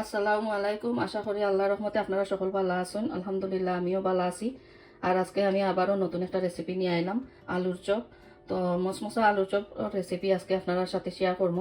আসসালামু আলাইকুম। আশা করি আল্লাহ রহমতে আপনারা সকল ভালো আছেন। আলহামদুলিল্লাহ, আমিও ভালো আছি। আর আজকে আমি আবারও নতুন একটা রেসিপি নিয়ে আইলাম, আলুর চপ। তো মশমশা আলুর চপ রেসিপি আজকে আপনার সাথে শেয়ার করব।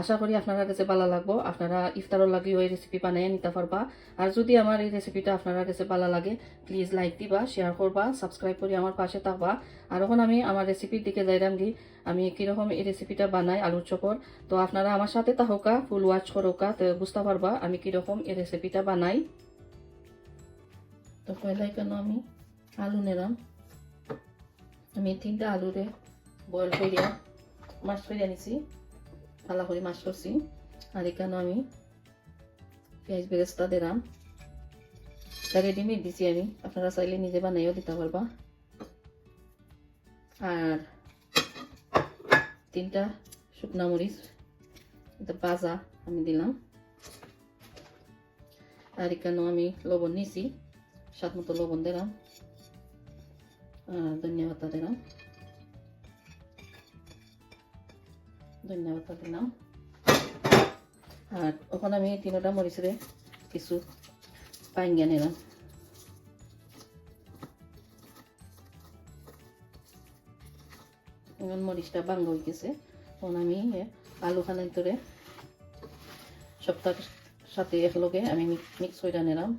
আশা করি আপনারা কাছে ভালো লাগবো। আপনারা ইফতারও লাগি ওই রেসিপি বানিয়ে নিতে পারবা। আর যদি আমার এই রেসিপিটা আপনারা কাছে ভালো লাগে প্লিজ লাইক দিবা শেয়ার করবা সাবস্ক্রাইব করে আমার পাশে থাকবা। আর এখন আমি আমার রেসিপির দিকে যাইলাম কি আমি কীরকম এই রেসিপিটা বানাই, আলুর চপর তো আপনারা আমার সাথে তাহকা ফুল ওয়াচ করোকা, তো বুঝতে পারবা আমি কীরকম এই রেসিপিটা বানাই। তো পয়লাই কেন আমি আলু নিলাম। আমি তিনটা আলুরে বয়েল করিয়া মাছ করিয়া নিছি। ভালো করে মাছ করছি আর এখানে আমি পেঁয়াজ বেরেস্তা দিলাম। রেডিমেড দিছি আমি। আপনারা চাইলে নিজে বানাইও দিতে পারবা। আর তিনটা শুকনা মরিচ, এটা বাজা আমি দিলাম। আর এখানেও আমি লবণ নিছি। স্বাদ মতো লবণ দিলাম। আর ধন্যবাদ দিলাম। ধনিয়া পাতা দিলাম আর ওখানে আমি তিনটা মরিচরে কিছু পাইঙ্গা নিলাম এখন মরিচটা বাঙ্গ হয়ে গেছে। তখন আমি আলু খানার ধরে সপ্তাহ সাথে একলগে আমি মিক্স করে নিলাম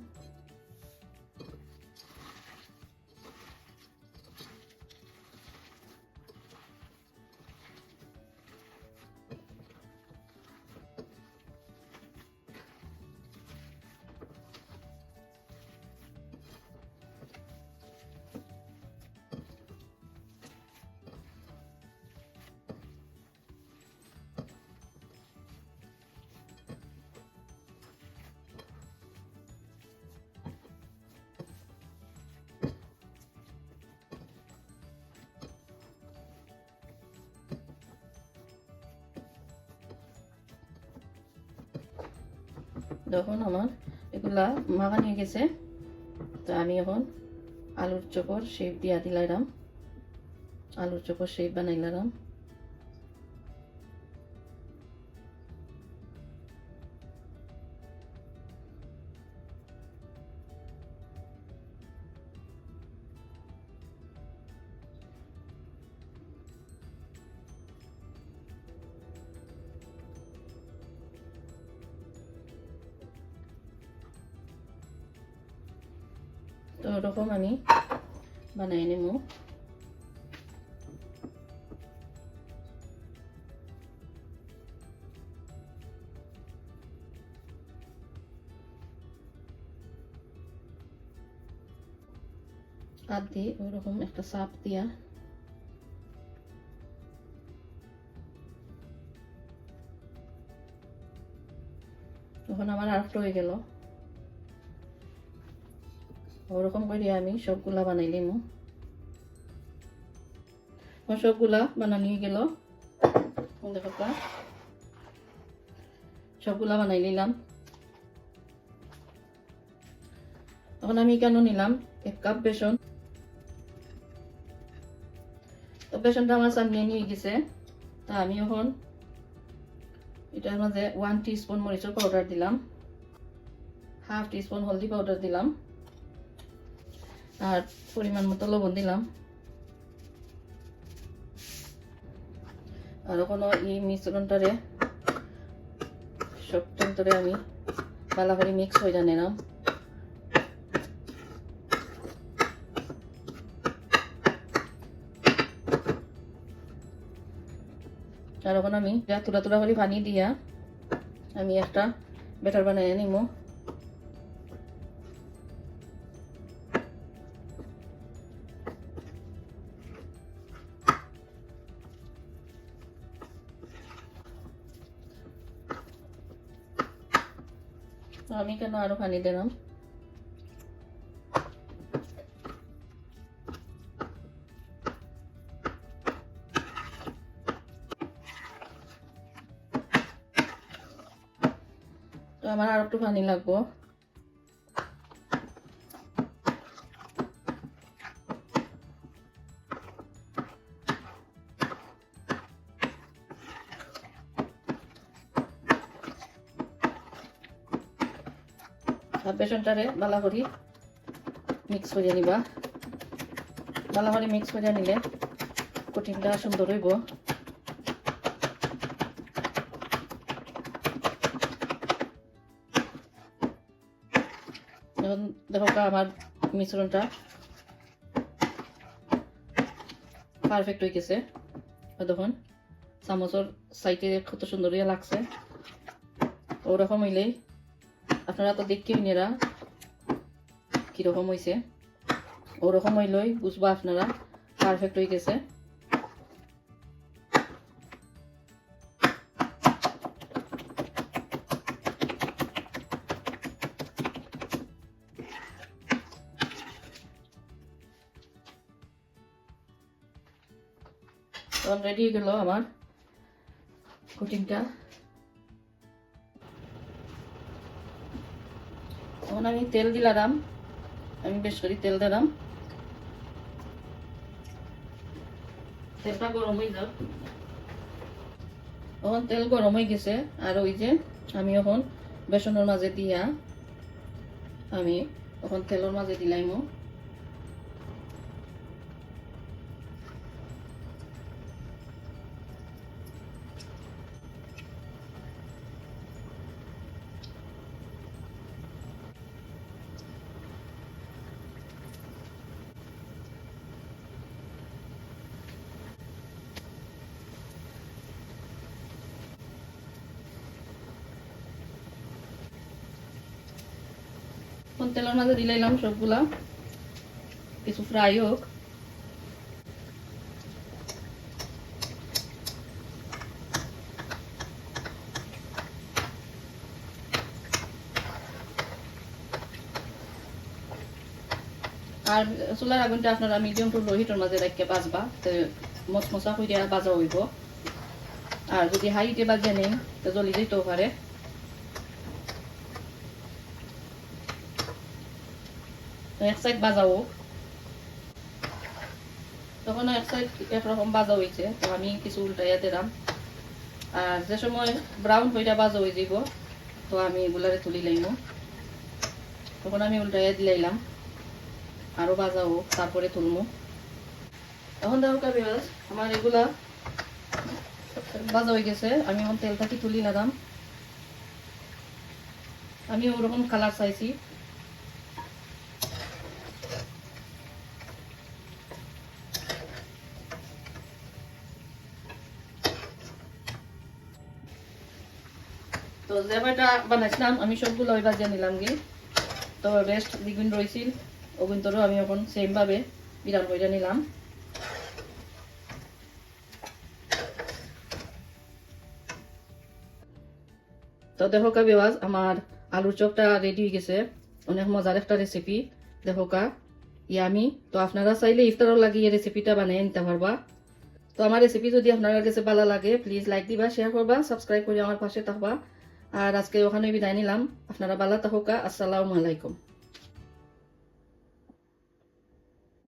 যখন আমার, এগুলা মাখা নিয়ে গেছে। তো আমি এখন আলুর চপর শেপ দিয়া দিলাম। আলুর চপর শেপ বানাইলাম। তো ওরকম আমি বানাই নেব। আর দিয়ে ওরকম একটা চাপ দিয়া। তখন আমার আর হয়ে গেল। ওরকম করে আমি সবগুলা বানাই নিমু সবগুলা বানানি গেল। সবগুলা বানাই নিলাম। তখন আমি কেন নিলাম? এক কাপ বেসন। তো বেসনটা আমার সামনে নিয়ে গেছে। তা আমি এখন এটার মাঝে ওয়ান টিস্পুন মরিচের পাউডার দিলাম। হাফ টিস্পুন হলদি পাউডার দিলাম। আর পরিমাণ মতো লবণ দিলাম। আর কোনো এই মিশ্রণটারে সবটারে আমি ভালো মিক্স হয়ে জানে না আর ওখানে আমি তুলা তুলা করে পানি দিয়া আমি একটা বেটার বানাই নিবো আমি কেন আরও পানি দিলাম? তো আমার আর একটু পানি লাগবো। বেসনটারে বালা করি মিক্স করে নিবা। বালা করে মিক্স করে নিলে কঠিনটা সুন্দর হইব। এখন দেখো আমার মিশ্রণটা পারফেক্ট হয়ে গেছে। দেখুন, চামচের সাইডে কত সুন্দর লাগছে। ওরকম হইলেই আপনারা তো দেখতে নেরা কীরকম হয়েছে ওরকম হইলেই বুঝবা আপনারা। পারফেক্ট হয়ে গেছে। তখন রেডি হয়ে গেল আমার কুটিংটা তখন আমি তেল দিলাম। আমি বেশ করে তেল দিলাম। তেলটা গরম হয়ে যাও তখন তেল গরম হয়ে গেছে। আর ওই যে আমি এখন বেসনের মাঝে দিয়া আমি তখন তেলের মাঝে দিলাইমো। এখন তেলের মাঝে দিলাইলাম সবগুলা। কিছু ফ্রাই হোক। আর চুলার আগুনটা আপনারা মিডিয়াম টু লো হিটের মাঝে রাখকে বাজবা। তো মচমচা কইরা বাজা হইব। আর যদি হাই হিটে বাজে নেই, তো জ্বলি যেতেও পারে। তো এক সাইড বাজা হোক তখন এক সাইড একরকম বাজা হয়েছে তো আমি কিছু উল্টাইয়া দিলাম আর যে সময় ব্রাউন হইটা বাজা হয়ে যাব তো আমি এগুলারে তুলি লাইব তখন আমি উল্টাইয়া দিলাইলাম আরও বাজা হোক তারপরে তুলমু তখন দেখো কাবিবাজ আমার এগুলা বাজা হয়ে গেছে আমি এখন তেলটাকে তুলি নিলাম আমি ওরকম কালার চাইছি তো দেখো কা বেওয়াজ আমার আলুর চপটা রেডি হয়ে গেছে। অনেক মজার একটা রেসিপি দেখো কা, ইয়ামি। তো আপনারা চাইলে ইফতারও লাগে এই রেসিপিটা বানিয়ে নিতে পারবা। তো আমার রেসিপি যদি আপনার কাছে ভালো লাগে প্লিজ লাইক দিবা শেয়ার করবা সাবস্ক্রাইব করে আমার পাশে থাকবা। আর আজকে ওখানে বিদায় নিলাম। আপনারা ভালো থাকুকা আসসালামু আলাইকুম।